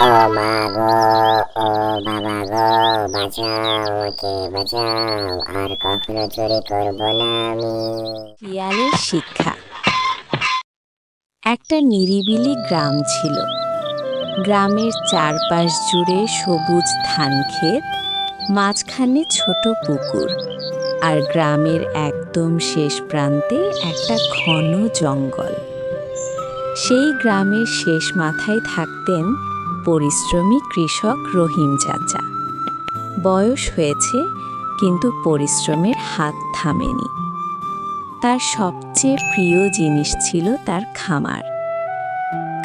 ও মা বাঁচাও আমাকে বাঁচাও, আর কখনো করব না আমি। শিক্ষা। একটা নিরিবিলি গ্রাম ছিল। গ্রামের চারপাশ জুড়ে সবুজ ধান ক্ষেত মাঝখানে ছোট পুকুর আর গ্রামের একদম শেষ প্রান্তে একটা ঘন জঙ্গল। সেই গ্রামের শেষ মাথায় থাকতেন পরিশ্রমী কৃষক রহিম চাচা। বয়স হয়েছে, কিন্তু পরিশ্রমের হাত থামেনি। তার সবচেয়ে প্রিয় জিনিস ছিল তার খামার।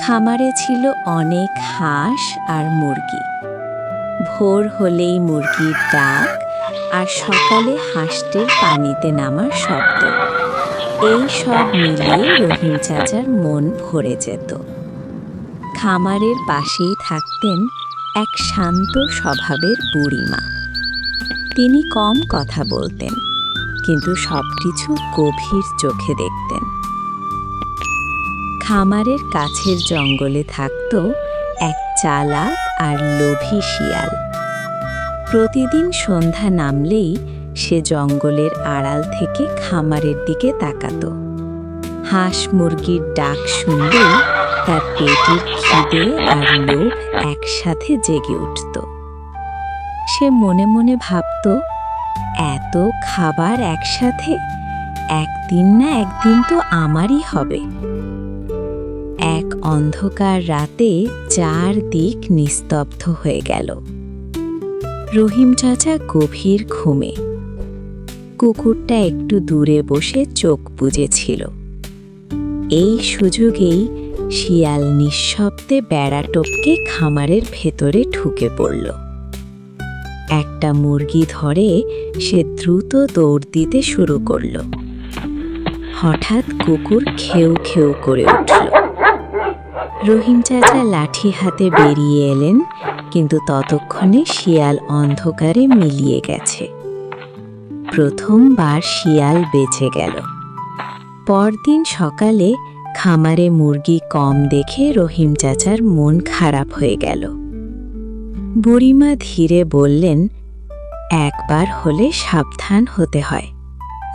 খামারে ছিল অনেক হাঁস আর মুরগি। ভোর হলেই মুরগির ডাক আর সকালে হাঁসটির পানিতে নামার শব্দ। এই সব মিলিয়ে রহিম চাচার মন ভরে যেত। খামারের পাশেই থাকতেন এক শান্ত স্বভাবের বুড়িমা। তিনি কম কথা বলতেন, কিন্তু সবকিছু গভীর চোখে দেখতেন। খামারের কাছের জঙ্গলে থাকত এক চালাক আর লোভী শিয়াল। প্রতিদিন সন্ধ্যা নামলেই সে জঙ্গলের আড়াল থেকে খামারের দিকে তাকাত। হাঁস মুরগির ডাক শুনলেই তার পেটের খিদে আর লোভ একসাথে জেগে উঠত। সে মনে মনে ভাবত, এত খাবার একসাথে একদিন না একদিন তো আমারই হবে। এক অন্ধকার রাতে চার দিক নিস্তব্ধ হয়ে গেল। রহিম চাচা গভীর ঘুমে। কুকুরটা একটু দূরে বসে চোখ বুজেছিল। এই সুযোগেই শিয়াল নিঃশব্দে বেড়া টপকে খামারের ভেতরে ঢুকে পড়ল। একটা মুরগি ধরে সে দ্রুত দৌড় দিতে শুরু করল। হঠাৎ কুকুর খেউ খেউ করে উঠল। রহিম চাচা লাঠি হাতে বেরিয়ে এলেন, কিন্তু ততক্ষণে শিয়াল অন্ধকারে মিলিয়ে গেছে। প্রথমবার শিয়াল বেঁচে গেল। পরদিন সকালে খামারে মুরগি কম দেখে রহিম চাচার মন খারাপ হয়ে গেল। বুড়িমা ধীরে বললেন, একবার হলে সাবধান হতে হয়,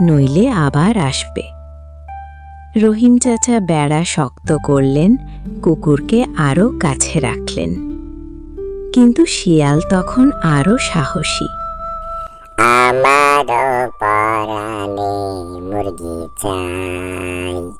নইলে আবার আসবে। রহিম চাচা বেড়া শক্ত করলেন, কুকুরকে আরও কাছে রাখলেন। কিন্তু শিয়াল তখন আরও সাহসী। আমারও পরাণে মুরগি চাই।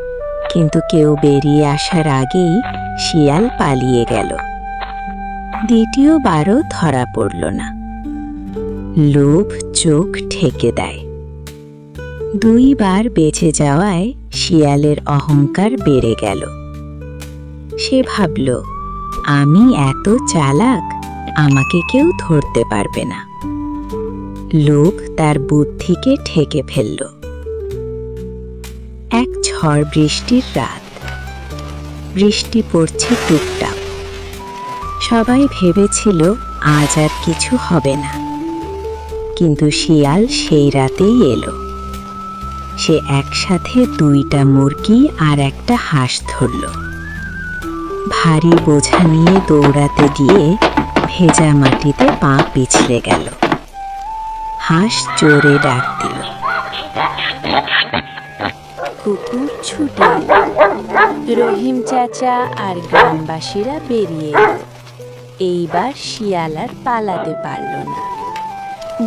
কিন্তু কেউ বেরিয়ে আসার আগেই শিয়াল পালিয়ে গেল। দ্বিতীয়বারও ধরা পড়ল না। লোভ চোখ ঠেকে দেয়। দুইবার বেঁচে যাওয়ায় শিয়ালের অহংকার বেড়ে গেল। সে ভাবল, আমি এত চালাক, আমাকে কেউ ধরতে পারবে না। লোভ তার বুদ্ধিকে ঠেকে ফেলল। ঝড় বৃষ্টির রাত। বৃষ্টি পড়ছে টুকটাক। সবাই ভেবেছিল আজ আর কিছু হবে না। কিন্তু শিয়াল সেই রাতেই এলো। সে একসাথে দুইটা মুরগি আর একটা হাঁস ধরল। ভারী বোঝা নিয়ে দৌড়াতে গিয়ে ভেজা মাটিতে পা পিছলে গেল। হাঁস জোরে ডাক দিল। কুকুর ছুটে। রহিম চাচা আর গ্রামবাসীরা বেরিয়ে এইবার শিয়াল আর পালাতে পারল না।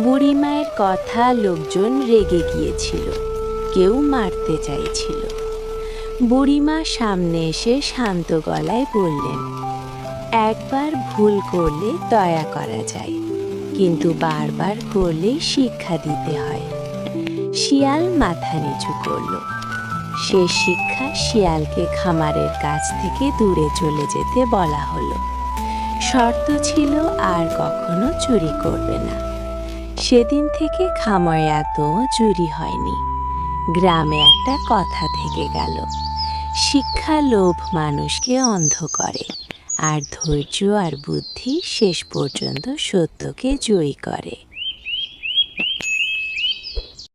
বুড়িমায়ের কথা লোকজন রেগে গিয়েছিল, কেউ মারতে চাইছিল। বুড়িমা সামনে এসে শান্ত গলায় বললেন, একবার ভুল করলে দয়া করা যায়, কিন্তু বারবার করলে শিক্ষা দিতে হয়। শিয়াল মাথা নিচু করল। সে শিক্ষা শিয়ালকে খামারের কাছ থেকে দূরে চলে যেতে বলা হলো। শর্ত ছিল আর কখনো চুরি করবে না। সেদিন থেকে খামারে এত চুরি হয়নি। গ্রামে একটা কথা থেকে গেল। শিক্ষা লোভ মানুষকে অন্ধ করে, আর ধৈর্য আর বুদ্ধি শেষ পর্যন্ত সত্যকে জয়ী করে।